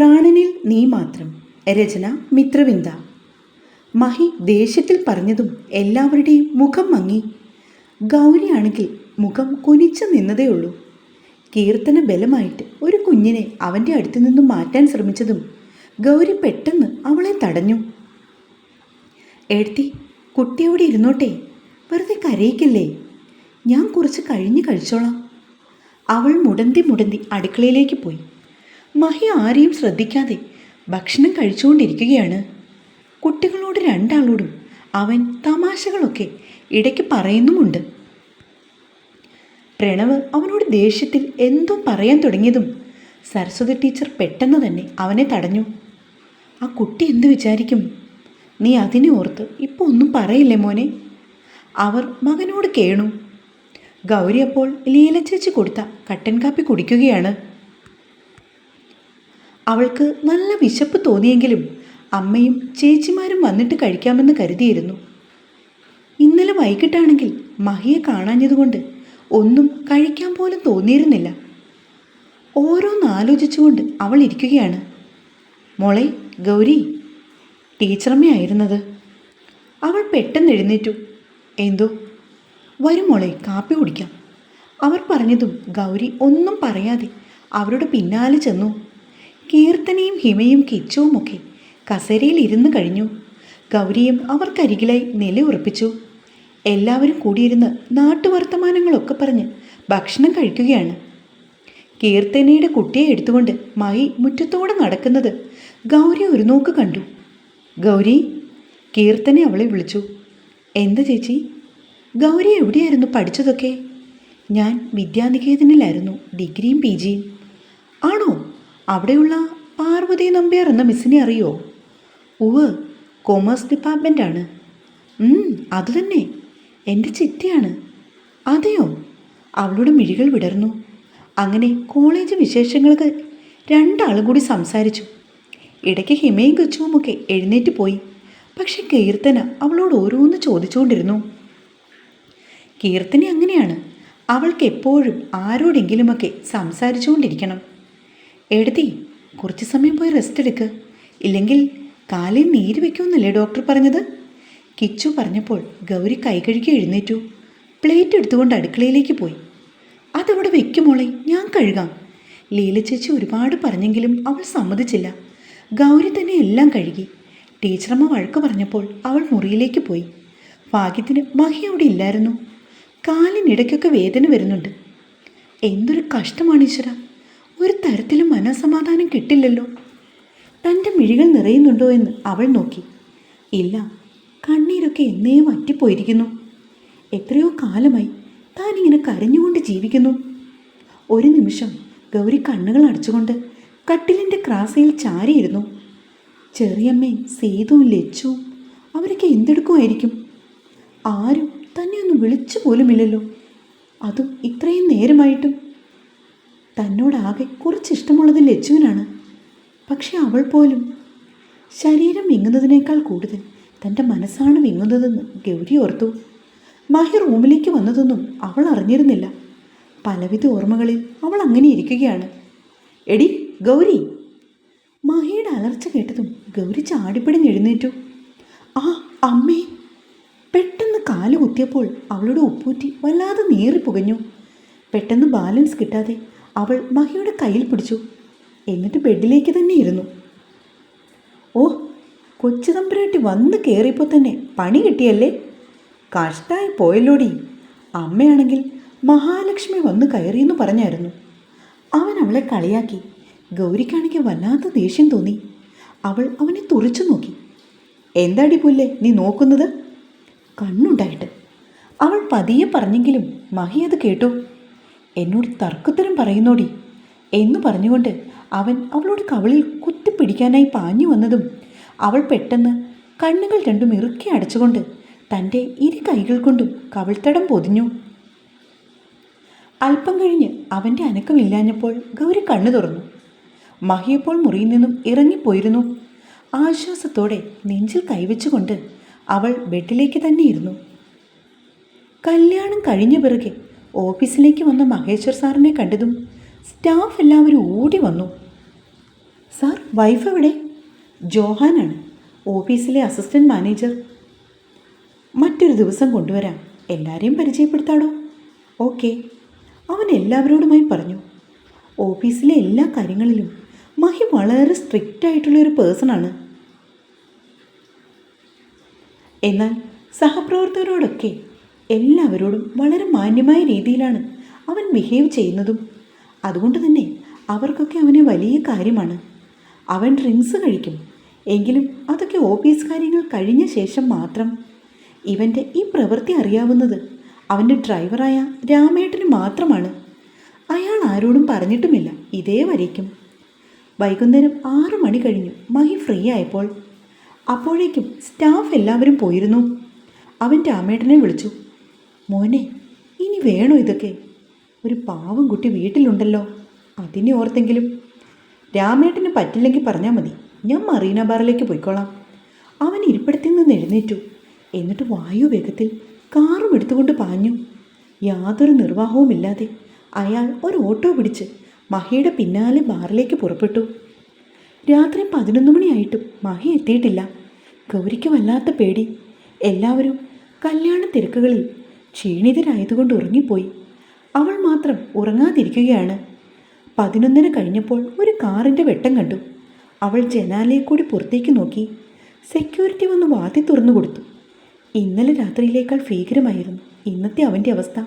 പ്രാണനിൽ നീ മാത്രം. രചന മിത്രവിന്ദ. മഹി ദേഷ്യത്തിൽ പറഞ്ഞതും എല്ലാവരുടെയും മുഖം മങ്ങി. ഗൗരിയാണെങ്കിൽ മുഖം കുനിച്ചു നിന്നതേയുള്ളൂ കീർത്തന ബലമായിട്ട് ഒരു കുഞ്ഞിനെ അവന്റെ അടുത്തു നിന്നും മാറ്റാൻ ശ്രമിച്ചതും ഗൗരി പെട്ടെന്ന് അവളെ തടഞ്ഞു. എഴുത്തി കുട്ടിയോടെ ഇരുന്നോട്ടെ വെറുതെ കരയിക്കില്ലേ? ഞാൻ കുറച്ച് കഴിഞ്ഞ് കഴിച്ചോളാം. അവൾ മുടന്തി മുടന്തി അടുക്കളയിലേക്ക് പോയി. മഹി ആരെയും ശ്രദ്ധിക്കാതെ ഭക്ഷണം കഴിച്ചുകൊണ്ടിരിക്കുകയാണ്. കുട്ടികളോട് രണ്ടാളോടും അവൻ തമാശകളൊക്കെ ഇടയ്ക്ക് പറയുന്നുമുണ്ട്. പ്രണവ് അവനോട് ദേഷ്യത്തിൽ എന്തോ പറയാൻ തുടങ്ങിയതും സരസ്വതി ടീച്ചർ പെട്ടെന്ന് തന്നെ അവനെ തടഞ്ഞു. ആ കുട്ടി എന്ത് വിചാരിക്കും? നീ അതിനെ ഓർത്ത് ഇപ്പോൾ ഒന്നും പറയില്ലേ മോനെ? അവർ മകനോട് കേണു. ഗൗരി അപ്പോൾ ലീല ചേച്ചി കൊടുത്ത കട്ടൻ കാപ്പി കുടിക്കുകയാണ്. അവൾക്ക് നല്ല വിശപ്പ് തോന്നിയെങ്കിലും അമ്മയും ചേച്ചിമാരും വന്നിട്ട് കഴിക്കാമെന്ന് കരുതിയിരുന്നു. ഇന്നലെ വൈകിട്ടാണെങ്കിൽ മഹിയെ കാണാഞ്ഞതുകൊണ്ട് ഒന്നും കഴിക്കാൻ പോലും തോന്നിയിരുന്നില്ല. ഓരോന്ന് ആലോചിച്ചുകൊണ്ട് അവൾ ഇരിക്കുകയാണ്. മോളെ ഗൗരി ടീച്ചറമ്മയായിരുന്നത് അവൾ പെട്ടെന്ന് എഴുന്നേറ്റു. എന്തോ? വരും മോളെ കാപ്പി കുടിക്കാം. അവർ പറഞ്ഞതും ഗൗരി ഒന്നും പറയാതെ അവരുടെ പിന്നാലെ ചെന്നു. കീർത്തനയും ഹിമയും കിച്ചുവുമൊക്കെ കസേരയിൽ ഇരുന്ന് കഴിഞ്ഞു. ഗൗരിയും അവർക്കരികിലായി നിലയുറപ്പിച്ചു. എല്ലാവരും കൂടിയിരുന്ന് നാട്ടുവർത്തമാനങ്ങളൊക്കെ പറഞ്ഞ് ഭക്ഷണം കഴിക്കുകയാണ്. കീർത്തനയുടെ കുട്ടിയെ എടുത്തുകൊണ്ട് മായി മുറ്റത്തോടെ നടക്കുന്നത് ഗൗരി ഒരു നോക്ക് കണ്ടു. ഗൗരി കീർത്തനെ അവളെ വിളിച്ചു. എന്ത് ചേച്ചി? ഗൗരി എവിടെയായിരുന്നു പഠിച്ചതൊക്കെ? ഞാൻ വിദ്യാനികേതനിലായിരുന്നു ഡിഗ്രിയും പി ജിയും. ആണോ? അവിടെയുള്ള പാർവതി നമ്പ്യാർ എന്ന മിസ്സിനെ അറിയോ? ഉവ് കൊമേഴ്സ് അത് തന്നെ. എന്റെ ചിറ്റയാണ്. അതെയോ? അവളുടെ മിഴികൾ വിടർന്നു. അങ്ങനെ കോളേജ് വിശേഷങ്ങൾക്ക് രണ്ടാളും കൂടി സംസാരിച്ചു. ഇടയ്ക്ക് ഹിമയും കൊച്ചുവുമൊക്കെ എഴുന്നേറ്റ് പോയി. പക്ഷെ കീർത്തന അവളോട് ഓരോന്ന് ചോദിച്ചുകൊണ്ടിരുന്നു. കീർത്തന അങ്ങനെയാണ്. അവൾക്ക് എപ്പോഴും ആരോടെങ്കിലുമൊക്കെ സംസാരിച്ചുകൊണ്ടിരിക്കണം. എഴുതി കുറച്ച് സമയം പോയി റെസ്റ്റ് എടുക്ക്. ഇല്ലെങ്കിൽ കാലിൽ നീര് വെക്കുമെന്നല്ലേ ഡോക്ടർ പറഞ്ഞത്? കിച്ചു പറഞ്ഞപ്പോൾ ഗൗരി കൈകഴുകി എഴുന്നേറ്റു. പ്ലേറ്റ് എടുത്തുകൊണ്ട് അടുക്കളയിലേക്ക് പോയി. അതവിടെ വെക്കുമോളെ ഞാൻ കഴുകാം. ലീല ചേച്ചി ഒരുപാട് പറഞ്ഞെങ്കിലും അവൾ സമ്മതിച്ചില്ല. ഗൗരി തന്നെ എല്ലാം കഴുകി. ടീച്ചറമ്മ വഴക്ക് പറഞ്ഞപ്പോൾ അവൾ മുറിയിലേക്ക് പോയി. ഭാഗ്യത്തിന് മഹി അവിടെ ഇല്ലായിരുന്നു. കാലിനിടയ്ക്കൊക്കെ വേദന വരുന്നുണ്ട്. എന്തൊരു കഷ്ടമാണ് ഈശ്വര. ഒരു തരത്തിലും മനസമാധാനം കിട്ടില്ലല്ലോ. തന്റെ മിഴികൾ നിറയുന്നുണ്ടോ എന്ന് അവൾ നോക്കി. ഇല്ല കണ്ണീരൊക്കെ എന്നേ വറ്റിപ്പോയിരിക്കുന്നു. എത്രയോ കാലമായി താൻ ഇങ്ങനെ കരഞ്ഞുകൊണ്ട് ജീവിക്കുന്നു. ഒരു നിമിഷം ഗൗരി കണ്ണുകൾ അടച്ചുകൊണ്ട് കട്ടിലിന്റെ ക്രാസയിൽ ചാരിയിരുന്നു. ചെറിയമ്മയും സേതുവും ലച്ചുവും അവരൊക്കെ എന്തെടുക്കുമായിരിക്കും? ആരും തന്നെ ഒന്ന് വിളിച്ചു പോലുമില്ലല്ലോ അതും ഇത്രയും നേരമായിട്ടും. തന്നോടാകെ കുറച്ച് ഇഷ്ടമുള്ളത് ലച്ചുവിനാണ്. പക്ഷെ അവൾ പോലും ശരീരം വിങ്ങുന്നതിനേക്കാൾ കൂടുതൽ തന്റെ മനസ്സാണ് വിങ്ങുന്നതെന്ന് ഗൗരി ഓർത്തു. മഹി റൂമിലേക്ക് വന്നതൊന്നും അവൾ അറിഞ്ഞിരുന്നില്ല. പലവിധ ഓർമ്മകളിൽ അവൾ അങ്ങനെ ഇരിക്കുകയാണ്. എടി ഗൗരി. മഹിയുടെ അലർച്ച കേട്ടതും ഗൗരി ചാടിപ്പിടിഞ്ഞ് ആ അമ്മേ. പെട്ടെന്ന് കാൽ കുത്തിയപ്പോൾ അവളുടെ ഉപ്പൂറ്റി വല്ലാതെ നീറി പുകഞ്ഞു പെട്ടെന്ന് ബാലൻസ് കിട്ടാതെ അവൾ മഹിയുടെ കയ്യിൽ പിടിച്ചു. എന്നിട്ട് ബെഡിലേക്ക് തന്നെ ഇരുന്നു. ഓ കൊച്ചു തമ്പുരാട്ടി വന്ന് കയറിയപ്പോൾ തന്നെ പണി കിട്ടിയല്ലേ? കഷ്ടായി പോയല്ലോടി. അമ്മയാണെങ്കിൽ മഹാലക്ഷ്മി വന്ന് കയറിയെന്ന് പറഞ്ഞായിരുന്നു. അവൻ അവളെ കളിയാക്കി. ഗൗരിക്കാണെങ്കിൽ വല്ലാത്ത ദേഷ്യം തോന്നി. അവൾ അവനെ തുറിച്ചു നോക്കി. എന്താടി പുല്ലേ നീ നോക്കുന്നത്? കണ്ണുണ്ടായിട്ട്. അവൾ പതിയെ പറഞ്ഞെങ്കിലും മഹി അത് കേട്ടു. എന്നോട് തർക്കത്തരം പറയുന്നോടി എന്ന് പറഞ്ഞുകൊണ്ട് അവൻ അവളോട് കവളിൽ കുത്തിപ്പിടിക്കാനായി പാഞ്ഞു വന്നതും അവൾ പെട്ടെന്ന് കണ്ണുകൾ രണ്ടും ഇറുക്കി അടച്ചുകൊണ്ട് തന്റെ ഇരു കൈകൾ കൊണ്ടും കവിൾത്തടം പൊതിഞ്ഞു. അല്പം കഴിഞ്ഞ് അവന്റെ അനക്കമില്ലാഞ്ഞപ്പോൾ ഗൗരി കണ്ണു തുറന്നു. മഹിയപ്പോൾ മുറിയിൽ നിന്നും ഇറങ്ങിപ്പോയിരുന്നു. ആശ്വാസത്തോടെ നെഞ്ചിൽ കൈവച്ചുകൊണ്ട് അവൾ ബെഡിലേക്ക് തന്നെ ഇരുന്നു. കല്യാണം കഴിഞ്ഞ പിറകെ ഓഫീസിലേക്ക് വന്ന മഹേശ്വർ സാറിനെ കണ്ടതും സ്റ്റാഫ് എല്ലാവരും ഓടി വന്നു. സാർ വൈഫ് എവിടെ? ജോഹാനാണ് ഓഫീസിലെ അസിസ്റ്റന്റ് മാനേജർ മറ്റൊരു ദിവസം കൊണ്ടുവരാം എല്ലാവരെയും പരിചയപ്പെടുത്താടോ? ഓക്കെ. അവൻ എല്ലാവരോടുമായി പറഞ്ഞു ഓഫീസിലെ എല്ലാ കാര്യങ്ങളിലും മഹി വളരെ സ്ട്രിക്റ്റ് ആയിട്ടുള്ള ഒരു പേഴ്സണാണ് എന്നാൽ സഹപ്രവർത്തകരോടൊക്കെ എല്ലാവരോടും വളരെ മാന്യമായ രീതിയിലാണ് അവൻ ബിഹേവ് ചെയ്യുന്നതും. അതുകൊണ്ട് തന്നെ അവർക്കൊക്കെ അവനെ വലിയ കാര്യമാണ്. അവൻ ഡ്രിങ്ക്സ് കഴിക്കും. എങ്കിലും അതൊക്കെ ഓഫീസ് കാര്യങ്ങൾ കഴിഞ്ഞ ശേഷം മാത്രം. ഇവന്റെ ഈ പ്രവൃത്തി അറിയാവുന്നത് അവന്റെ ഡ്രൈവറായ രാമേട്ടന് മാത്രമാണ്. അയാൾ ആരോടും പറഞ്ഞിട്ടുമില്ല. ഇതേ വരയ്ക്കും വൈകുന്നേരം ആറു മണി കഴിഞ്ഞു. മഹി ഫ്രീ ആയപ്പോൾ. അപ്പോഴേക്കും സ്റ്റാഫ് എല്ലാവരും പോയിരുന്നു. അവൻ രാമേട്ടനെ വിളിച്ചു. മോനെ ഇനി വേണോ ഇതൊക്കെ? ഒരു പാവം കുട്ടി വീട്ടിലുണ്ടല്ലോ. അതിനെ ഓർത്തെങ്കിലും. രാമേട്ടന് പറ്റില്ലെങ്കിൽ പറഞ്ഞാൽ മതി. ഞാൻ മറീന ബാറിലേക്ക് പോയിക്കോളാം. അവൻ ഇരിപ്പിടത്തിൽ നിന്ന് എഴുന്നേറ്റു. എന്നിട്ട് വായു വേഗത്തിൽ കാറും എടുത്തുകൊണ്ട് പാഞ്ഞു. യാതൊരു നിർവാഹവുമില്ലാതെ അയാൾ ഒരു ഓട്ടോ പിടിച്ച് മഹിയുടെ പിന്നാലെ ബാറിലേക്ക് പുറപ്പെട്ടു. രാത്രി പതിനൊന്ന് മണിയായിട്ടും മഹി എത്തിയിട്ടില്ല. ഗൗരിക്ക് വല്ലാത്ത പേടി. എല്ലാവരും കല്യാണ തിരക്കുകളിൽ ക്ഷീണിതരായതുകൊണ്ട് ഉറങ്ങിപ്പോയി. അവൾ മാത്രം ഉറങ്ങാതിരിക്കുകയാണ്. പതിനൊന്നിന് കഴിഞ്ഞപ്പോൾ ഒരു കാറിന്റെ വെട്ടം കണ്ടു. അവൾ ജനാലയെ കൂടി പുറത്തേക്ക് നോക്കി. സെക്യൂരിറ്റി വന്ന് വാതി തുറന്നു കൊടുത്തു. ഇന്നലെ രാത്രിയിലേക്കാൾ ഭീകരമായിരുന്നു. ഇന്നത്തെ അവന്റെ അവസ്ഥ.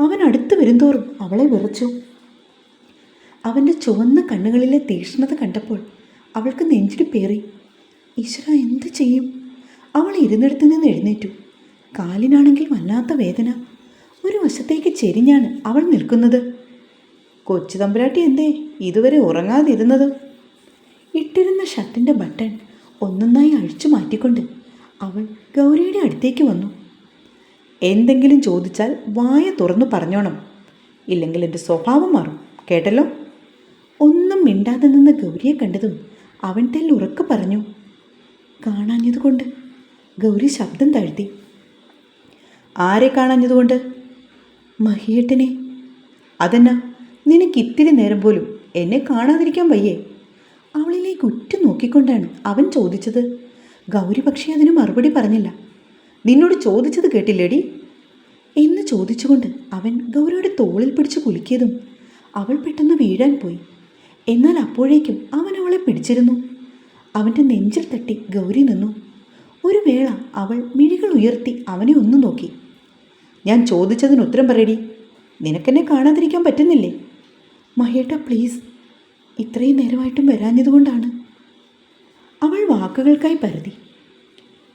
അവൻ അടുത്ത് വരുംതോറും അവളെ വിറച്ചു. അവന്റെ ചുവന്ന കണ്ണുകളിലെ തീക്ഷ്ണത കണ്ടപ്പോൾ അവൾക്ക് നെഞ്ചിടിപ്പേറി ഈശ്വര എന്ത് ചെയ്യും? അവൾ ഇരുന്നിടത്ത് നിന്ന് എഴുന്നേറ്റു. കാലിനാണെങ്കിൽ വല്ലാത്ത വേദന. ഒരു വശത്തേക്ക് ചെരിഞ്ഞാണ് അവൾ നിൽക്കുന്നത്. കൊച്ചു തമ്പുരാട്ടി എന്തേ? ഇതുവരെ ഉറങ്ങാതിരുന്നത്. ഇട്ടിരുന്ന ഷർട്ടിന്റെ ബട്ടൺ ഒന്നൊന്നായി അഴിച്ചു മാറ്റിക്കൊണ്ട് അവൾ ഗൗരിയുടെ അടുത്തേക്ക് വന്നു. എന്തെങ്കിലും ചോദിച്ചാൽ വായ തുറന്നു പറഞ്ഞോണം. ഇല്ലെങ്കിൽ എന്റെ സ്വഭാവം മാറും. കേട്ടല്ലോ? ഒന്നും മിണ്ടാതെ നിന്ന് ഗൗരിയെ കണ്ടതും അവൻ തെല്ലുറക്ക് പറഞ്ഞു. കാണാഞ്ഞതുകൊണ്ട് ഗൗരി ശബ്ദം താഴ്ത്തി ആരെ കാണാഞ്ഞതുകൊണ്ട്? മഹിയേട്ടനെ അതെന്നാ? നിനക്ക് ഇത്തിരി നേരം പോലും എന്നെ കാണാതിരിക്കാൻ വയ്യേ. അവളിലേക്ക് ഉറ്റു നോക്കിക്കൊണ്ടാണ് അവൻ ചോദിച്ചത്. ഗൗരി പക്ഷേ അതിന് മറുപടി പറഞ്ഞില്ല. നിന്നോട് ചോദിച്ചത് കേട്ടില്ലേടി? എന്ന് ചോദിച്ചുകൊണ്ട് അവൻ ഗൗരിയുടെ തോളിൽ പിടിച്ച് കുലുക്കിയതും അവൾ പെട്ടെന്ന് വീഴാൻ പോയി. എന്നാൽ അപ്പോഴേക്കും അവൻ അവളെ പിടിച്ചിരുന്നു. അവന്റെ നെഞ്ചിൽ തട്ടി ഗൗരി നിന്നു. ഒരു വേള അവൾ മിഴികൾ ഉയർത്തി അവനെ ഒന്ന് നോക്കി. ഞാൻ ചോദിച്ചതിന് ഉത്തരം പറയടി. നിനക്കെന്നെ കാണാതിരിക്കാൻ പറ്റുന്നില്ലേ? മഹേട്ട പ്ലീസ്. ഇത്രയും നേരമായിട്ടും വരാഞ്ഞതുകൊണ്ടാണ്. അവൾ വാക്കുകൾക്കായി പരതി.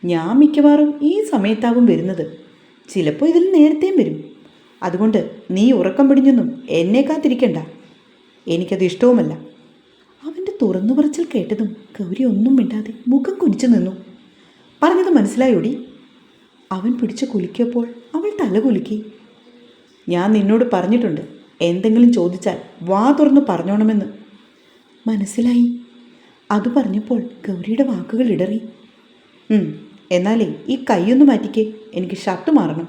ഞാൻ മിക്കവാറും ഈ സമയത്താവും വരുന്നത്. ചിലപ്പോൾ ഇതിൽ നേരത്തെയും വരും. അതുകൊണ്ട് നീ ഉറക്കം പിടിഞ്ഞൊന്നും എന്നെ കാത്തിരിക്കണ്ട. എനിക്കത് ഇഷ്ടവുമല്ല. അവന്റെ തുറന്നു പറച്ചിൽ കേട്ടതും ഗൗരി ഒന്നും മിണ്ടാതെ മുഖം കുനിച്ചു നിന്നു. പറഞ്ഞത് മനസ്സിലായോടി? അവൻ പിടിച്ച് കുലുക്കിയപ്പോൾ അവൾ തല കുലുക്കി. ഞാൻ നിന്നോട് പറഞ്ഞിട്ടുണ്ട് എന്തെങ്കിലും ചോദിച്ചാൽ വാ തുറന്ന് പറഞ്ഞോണമെന്ന്. മനസ്സിലായി. അത് പറഞ്ഞപ്പോൾ ഗൗരിയുടെ വാക്കുകൾ ഇടറി. "ഉം, എന്നാലേ ഈ കൈയൊന്ന് മാറ്റിക്കേ എനിക്ക് ഷർട്ട് മാറണം.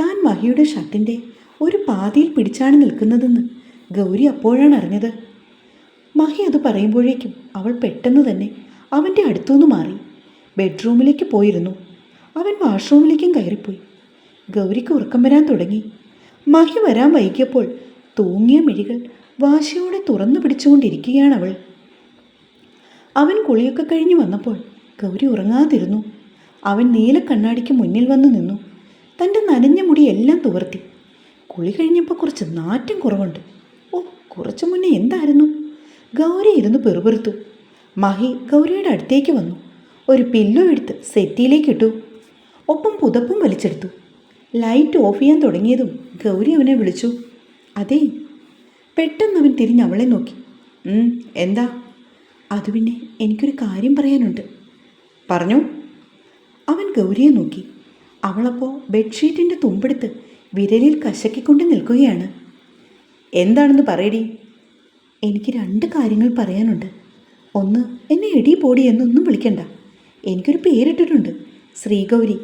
താൻ മഹിയുടെ ഷർട്ടിന്റെ ഒരു പാതിയിൽ പിടിച്ചാണ് നിൽക്കുന്നതെന്ന് ഗൗരി അപ്പോഴാണ് അറിഞ്ഞത്. മഹി അത് പറയുമ്പോഴേക്കും അവൾ പെട്ടെന്ന് തന്നെ അവന്റെ അടുത്തുനിന്ന് മാറി. ബെഡ്റൂമിലേക്ക് പോയിരുന്നു. അവൻ വാഷ്റൂമിലേക്കും കയറിപ്പോയി. ഗൗരിക്ക് ഉറക്കം വരാൻ തുടങ്ങി. മഹി വരാൻ വൈകിയപ്പോൾ തൂങ്ങിയ മിഴികൾ വാശിയോടെ തുറന്നു പിടിച്ചുകൊണ്ടിരിക്കുകയാണ് അവൾ. അവൻ കുളിയൊക്കെ കഴിഞ്ഞു വന്നപ്പോൾ ഗൗരി ഉറങ്ങാതിരുന്നു. അവൻ നീല കണ്ണാടിക്ക് മുന്നിൽ വന്നു നിന്നു. തന്റെ നനഞ്ഞ മുടി എല്ലാം തുവർത്തി. കുളി കഴിഞ്ഞപ്പോൾ കുറച്ച് നാറ്റം കുറവുണ്ട്. ഓ കുറച്ചു മുന്നേ എന്തായിരുന്നു? ഗൗരി ഇരുന്ന് പെറുപെറുത്തു. മഹി ഗൗരിയുടെ അടുത്തേക്ക് വന്നു. ഒരു പില്ലോ എടുത്ത് സെറ്റിയിലേക്ക് ഇട്ടു. ഒപ്പം പുതപ്പും വലിച്ചെടുത്തു. ലൈറ്റ് ഓഫ് ചെയ്യാൻ തുടങ്ങിയതും ഗൗരി അവനെ വിളിച്ചു. അതെ. പെട്ടെന്ന് അവൻ തിരിഞ്ഞ് അവളെ നോക്കി. എന്താ? അത് പിന്നെ എനിക്കൊരു കാര്യം പറയാനുണ്ട്. പറഞ്ഞു. അവൻ ഗൗരിയെ നോക്കി. അവളപ്പോൾ ബെഡ്ഷീറ്റിന്റെ തുമ്പെടുത്ത് വിരലിൽ കശക്കിക്കൊണ്ട് നിൽക്കുകയാണ്. എന്താണെന്ന് പറയടി. എനിക്ക് രണ്ട് കാര്യങ്ങൾ പറയാനുണ്ട്. ഒന്ന് എന്നെ എടി പോടി എന്നൊന്നും വിളിക്കണ്ട. എനിക്കൊരു പേരിട്ടിട്ടുണ്ട്. ശ്രീഗൗരി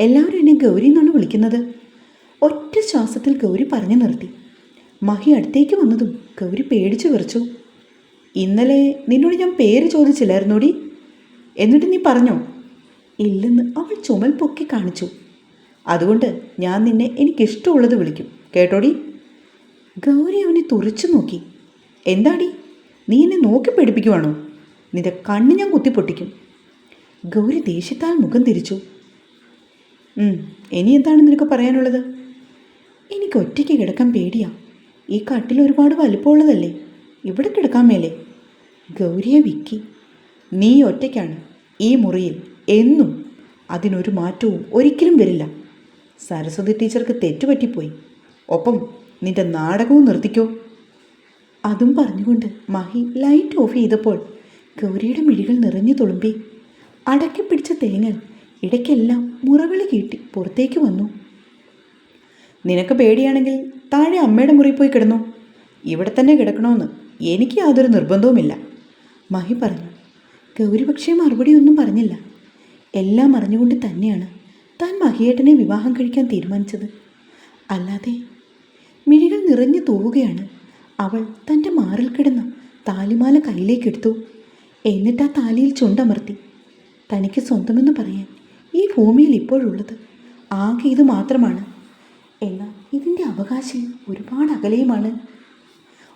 എല്ലാവരും എന്നെ ഗൗരി എന്നാണ് വിളിക്കുന്നത്. ഒറ്റ ശ്വാസത്തിൽ ഗൗരി പറഞ്ഞു നിർത്തി. മഹി അടുത്തേക്ക് വന്നതും ഗൗരി പേടിച്ചു വിറച്ചു. ഇന്നലെ നിന്നോട് ഞാൻ പേര് ചോദിച്ചില്ലായിരുന്നോടി? എന്നിട്ട് നീ പറഞ്ഞോ? ഇല്ലെന്ന് അവൾ ചുമൽ പൊക്കി കാണിച്ചു. അതുകൊണ്ട് ഞാൻ നിന്നെ എനിക്കിഷ്ടമുള്ളത് വിളിക്കും. കേട്ടോടി? ഗൗരി അവനെ തുറച്ചു നോക്കി. എന്താടി? നീ എന്നെ നോക്കി പേടിപ്പിക്കുവാണോ? നിന്റെ കണ്ണ് ഞാൻ കുത്തിപ്പൊട്ടിക്കും. ഗൗരി ദേഷ്യത്താൽ മുഖം തിരിച്ചു. ഇനി എന്താണ് നിനക്ക് പറയാനുള്ളത്? എനിക്ക് ഒറ്റയ്ക്ക് കിടക്കാൻ പേടിയാ. ഈ കാട്ടിൽ ഒരുപാട് വലുപ്പമുള്ളതല്ലേ? ഇവിടെ കിടക്കാൻ മേലേ. ഗൗരിയെ വിക്കി. നീ ഒറ്റയ്ക്കാണ്. ഈ മുറിയിൽ എന്നും അതിനൊരു മാറ്റവും ഒരിക്കലും വരില്ല. സരസ്വതി ടീച്ചർക്ക് തെറ്റുപറ്റിപ്പോയി. ഒപ്പം നിന്റെ നാടകവും നിർത്തിക്കോ? അതും പറഞ്ഞുകൊണ്ട് മഹി ലൈറ്റ് ഓഫ് ചെയ്തപ്പോൾ ഗൗരിയുടെ മിഴികൾ നിറഞ്ഞു തുളുമ്പി. അടക്കി പിടിച്ച തേങ്ങൽ ഇടയ്ക്കെല്ലാം മുറവിളി കീട്ടി പുറത്തേക്ക് വന്നു. നിനക്ക് പേടിയാണെങ്കിൽ താഴെ അമ്മയുടെ മുറി പോയി കിടന്നു. ഇവിടെ തന്നെ കിടക്കണമെന്ന് എനിക്ക് യാതൊരു നിർബന്ധവുമില്ല. മഹി പറഞ്ഞു ഗൗരിപക്ഷേ മറുപടിയൊന്നും പറഞ്ഞില്ല. എല്ലാം അറിഞ്ഞുകൊണ്ട് തന്നെയാണ് താൻ മഹിയേട്ടനെ വിവാഹം കഴിക്കാൻ തീരുമാനിച്ചത്. അല്ലാതെ മിഴികൾ നിറഞ്ഞു തൂവുകയാണ്. അവൾ തന്റെ മാറിൽ കിടന്ന താലിമാല കയ്യിലേക്കെടുത്തു എന്നിട്ട് ആ താലിയിൽ ചുണ്ടമർത്തി. തനിക്ക് സ്വന്തമെന്ന് പറയാൻ ഈ ഭൂമിയിൽ ഇപ്പോഴുള്ളത് ആകെ ഇത് മാത്രമാണ്. എന്നാൽ ഇതിന്റെ അവകാശം ഒരുപാട് അകലെയുമാണ്.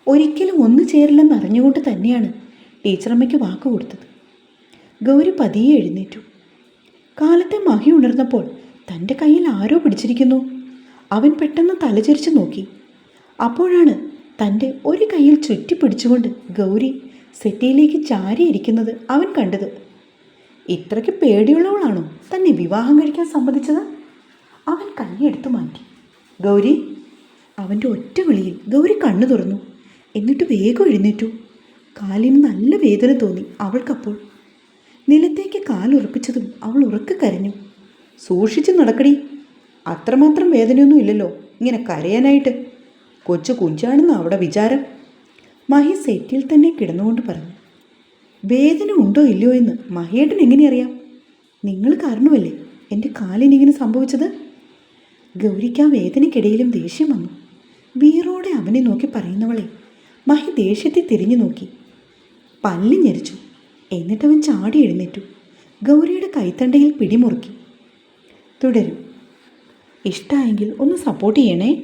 ഒരിക്കലും ഒന്നു ചേരില്ലെന്ന് അറിഞ്ഞുകൊണ്ട് തന്നെയാണ് ടീച്ചറമ്മയ്ക്ക് വാക്ക് കൊടുത്തത്. ഗൗരി പതിയെ എഴുന്നേറ്റു. കാലത്തെ മഹി ഉണർന്നപ്പോൾ തന്റെ കയ്യിൽ ആരോ പിടിച്ചിരിക്കുന്നു. അവൻ പെട്ടെന്ന് തലചരിച്ച് നോക്കി. അപ്പോഴാണ് തന്റെ ഒരു കയ്യിൽ ചുറ്റി പിടിച്ചുകൊണ്ട് ഗൗരി സെറ്റിയിലേക്ക് ചാരിയിരിക്കുന്നത് അവൻ കണ്ടത്. ഇത്രയ്ക്ക് പേടിയുള്ളവളാണോ? തന്നെ വിവാഹം കഴിക്കാൻ സമ്മതിച്ചത്? അവൻ കൈയെടുത്ത് മാറ്റി. ഗൗരി അവന്റെ ഒറ്റ വിളിയിൽ ഗൗരി കണ്ണു തുറന്നു. എന്നിട്ട് വേഗം എഴുന്നേറ്റു. കാലിന് നല്ല വേദന തോന്നി അവൾക്കപ്പോൾ. നിലത്തേക്ക് കാലുറപ്പിച്ചതും അവൾ ഉറക്കെ കരഞ്ഞു. സൂക്ഷിച്ച് നടക്കടി. അത്രമാത്രം വേദനയൊന്നും ഇല്ലല്ലോ. ഇങ്ങനെ കരയാനായിട്ട്. കൊച്ചു കുഞ്ചാണെന്ന് അവിടെ വിചാരം. മഹി സെറ്റിൽ തന്നെ കിടന്നുകൊണ്ട് പറഞ്ഞു. വേദന ഉണ്ടോ ഇല്ലയോ എന്ന് മഹേട്ടൻ എങ്ങനെ അറിയാം? നിങ്ങൾ കാരണമല്ലേ എന്റെ കാലിനിങ്ങനെ സംഭവിച്ചത്? ഗൗരിക്ക് വേദനയ്ക്കിടയിലും ദേഷ്യം വന്നു. വീറോടെ അവനെ നോക്കി പറയുന്നവളെ മഹി ദേഷ്യത്തെ തിരിഞ്ഞു നോക്കി. പല്ല് ഞെരിച്ചു. എന്നിട്ടവൻ ചാടി എഴുന്നേറ്റു. ഗൗരിയുടെ കൈത്തണ്ടയിൽ പിടിമുറുക്കി. തുടരും. ഇഷ്ടമായെങ്കിൽ ഒന്ന് സപ്പോർട്ട് ചെയ്യണേ.